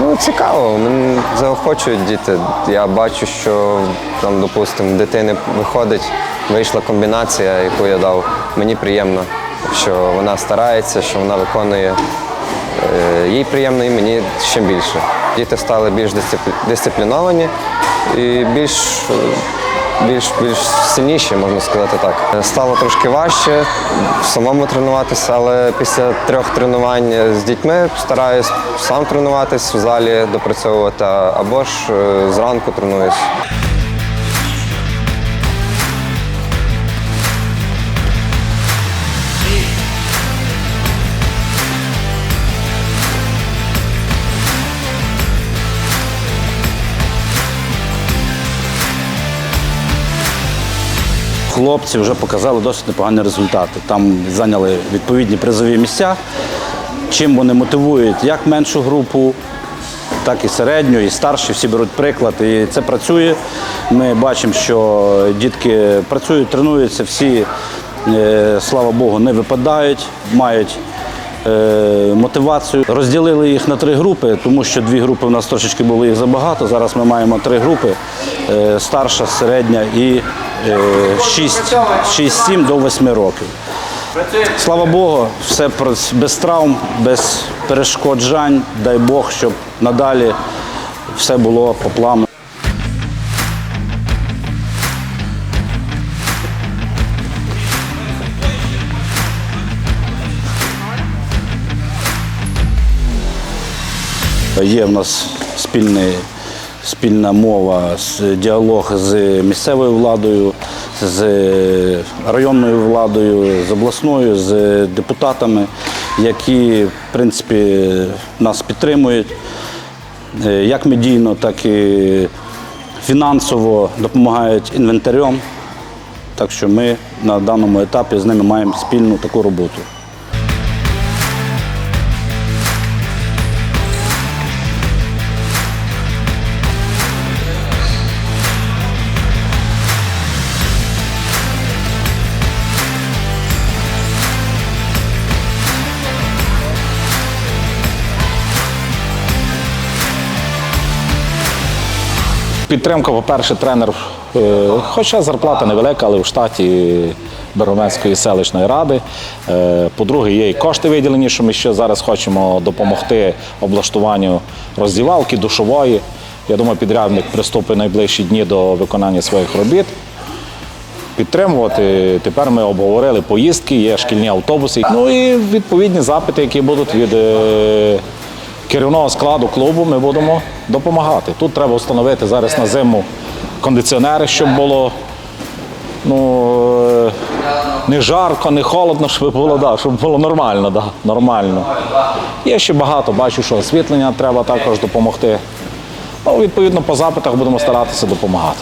Ну, цікаво, мене заохочують діти. Я бачу, що там, допустимо, дитини виходить, вийшла комбінація, яку я дав. Мені приємно, що вона старається, що вона виконує. Е, Їй приємно і мені ще більше. Діти стали більш дисциплі- дисципліновані і більш, більш, більш сильніші, можна сказати так. Е, Стало трошки важче самому тренуватися, але після трьох тренувань з дітьми стараюсь сам тренуватись в залі, допрацьовувати або ж е, зранку тренуюсь. Хлопці вже показали досить непогані результати. Там зайняли відповідні призові місця. Чим вони мотивують як меншу групу, так і середню, і старші, всі беруть приклад. І це працює. Ми бачимо, що дітки працюють, тренуються, всі, е, слава Богу, не випадають, мають е, мотивацію. Розділили їх на три групи, тому що дві групи в нас трошечки було їх забагато. Зараз ми маємо три групи: е, старша, середня і 6-7 до 8 років. Слава Богу, все без травм, без перешкоджань. Дай Бог, щоб надалі все було по плану. Є в нас спільний, спільна мова, діалог з місцевою владою, з районною владою, з обласною, з депутатами, які в принципі, нас підтримують е, як медійно, так і фінансово допомагають інвентарем. Так що ми на даному етапі з ними маємо спільну таку роботу. Підтримка, по-перше, тренер, е, хоча зарплата невелика, але в штаті Беровенської селищної ради. Е, По-друге, є і кошти виділені, що ми ще зараз хочемо допомогти облаштуванню роздівалки, душової. Я думаю, підрядник приступить найближчі дні до виконання своїх робіт. Підтримувати. Тепер ми обговорили поїздки, є шкільні автобуси. Ну і відповідні запити, які будуть від е, керівного складу клубу, ми будемо допомагати. Тут треба встановити зараз на зиму кондиціонери, щоб було ну, е, не жарко, не холодно, щоб було, да, щоб було нормально. Да, нормально. Є ще багато, бачу, що освітлення треба також допомогти. Ну, відповідно, по запитах будемо старатися допомагати.